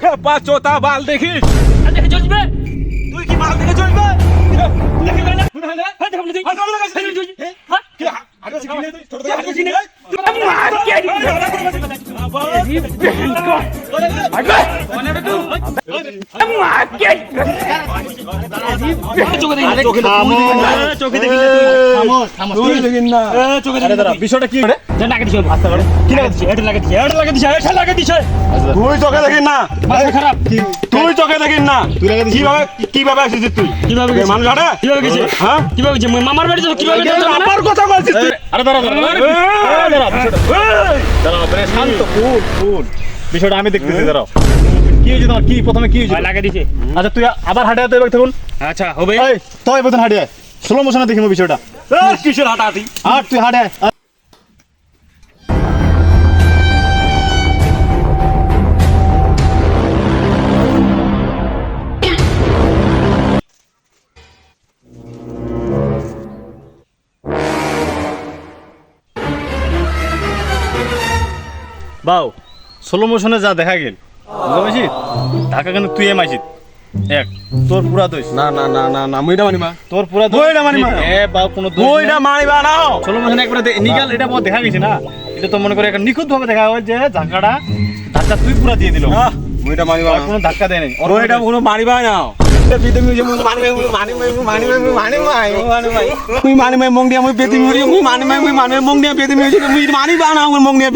খেপা চোতা বাল দেখিস আর দেখে চলবে তুই কি মাল দেখে চলবে দেখে গেলে হ্যাঁ দেখো তুই হাত কামড়ে লাগাইছিস? হ্যাঁ, চলছে। হ্যাঁ? হ্যাঁ কি আগে শিখি নে তুই ছোট থেকে আগে আগে শিখি শিখি নে। নে মার কে দিবি মার কে চোখে দেখি চোখে চোখে দেখি তুই বিষয়টা তুই চোখে দেখিস না তুই? কীভাবে কীভাবে আসিস তুই কীভাবে মানুষ হাঁটে কীভাবে হ্যাঁ কীভাবে মামার বাড়ি কীভাবে আমার কথা বলছিস আরে দাঁড়া মানে শান্ত বিষয়টা আমি দেখতেছি দাঁড়াও কি হয়েছে তোমার? কি প্রথমে কি হয়েছে? লাগা দিছে। আচ্ছা তুই আবার হাঁটে হাঁটে এবার থাকুন আচ্ছা হবে। এই তুই প্রথম হাঁটে স্লো মোশনে দেখিব বিষয়টা। কিসের হাঁটাহাঁটি? আর তুই হাঁটে আয়। বাউ স্লো মোশনে যা দেখা গেল। বুঝতে পারছিস ঢাকা তুই এম এক তোর পুরা দোষ না না না না না মুইটা মানিমা তোর পুরা বইটা মানিমা। এ বাউ কোনো দোষ মুইটা মানিবা না ষোলো মাসে একবার নিগাল এটা আমার দেখা গেছে না এটা তো মনে করে একটা নিখুঁত ভাবে দেখা হয় যে ধাক্কাটা ধাক্কা তুই পুরা দিয়ে দিল মুইটা মানিবা কোনো ধাক্কা দেয় নাই ওর ওইটা কোনো মানিবা না বেতে মিউজিয়াম মানিবা মানিবা মানিবা মানিবা মানিবা মুই মানিবা মং দিয়া মুই বেতে মিউজিয়াম মুই মানিবা মুই মানিবা মং দিয়া বেতে মিউজিয়াম মুই মানিবা না মুই মং দিয়া